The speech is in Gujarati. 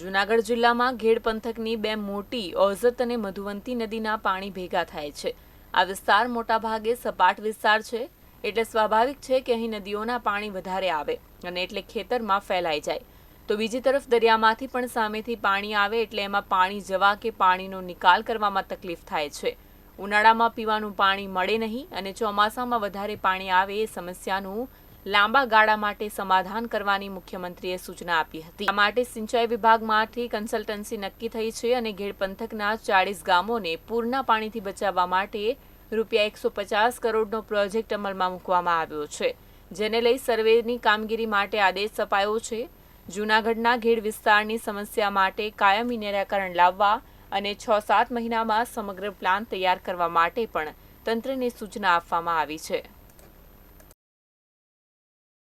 જૂનાગઢ જિલ્લામાં ઘેડ પંથકની બે મોટી ઓઝત અને મધુવંતી નદીના પાણી ભેગા થાય છે. આ વિસ્તાર મોટાભાગે સપાટ વિસ્તાર છે. એટલે સ્વાભાવિક છે કે અહીં નદીઓના પાણી વધારે આવે અને એટલે ખેતરમાં ફેલાઈ જાય. તો બીજી તરફ દરિયામાંથી પણ સામેથી પાણી આવે એટલે એમાં પાણી જવા કે પાણીનો નિકાલ કરવામાં તકલીફ થાય છે. ઉનાળામાં પીવાનું પાણી મળે નહીં અને ચોમાસામાં વધારે પાણી આવે એ સમસ્યાનું લાંબા ગાળા માટે સમાધાન કરવાની મુખ્યમંત્રીએ સૂચના આપી હતી. આ માટે સિંચાઈ વિભાગમાંથી કન્સલ્ટન્સી નક્કી થઈ છે અને ઘેડ પંથકના ચાળીસ ગામોને પૂરના પાણીથી બચાવવા માટે રૂપિયા એકસો પચાસ કરોડનો પ્રોજેક્ટ અમલમાં મૂકવામાં આવ્યો છે. જેને લઈ સર્વેની કામગીરી માટે આદેશ અપાયો છે. જૂનાગઢના ઘેડ વિસ્તારની સમસ્યા માટે કાયમી નિરાકરણ લાવવા અને છ સાત મહિનામાં સમગ્ર પ્લાન તૈયાર કરવા માટે પણ તંત્રને સૂચના આપવામાં આવી છે.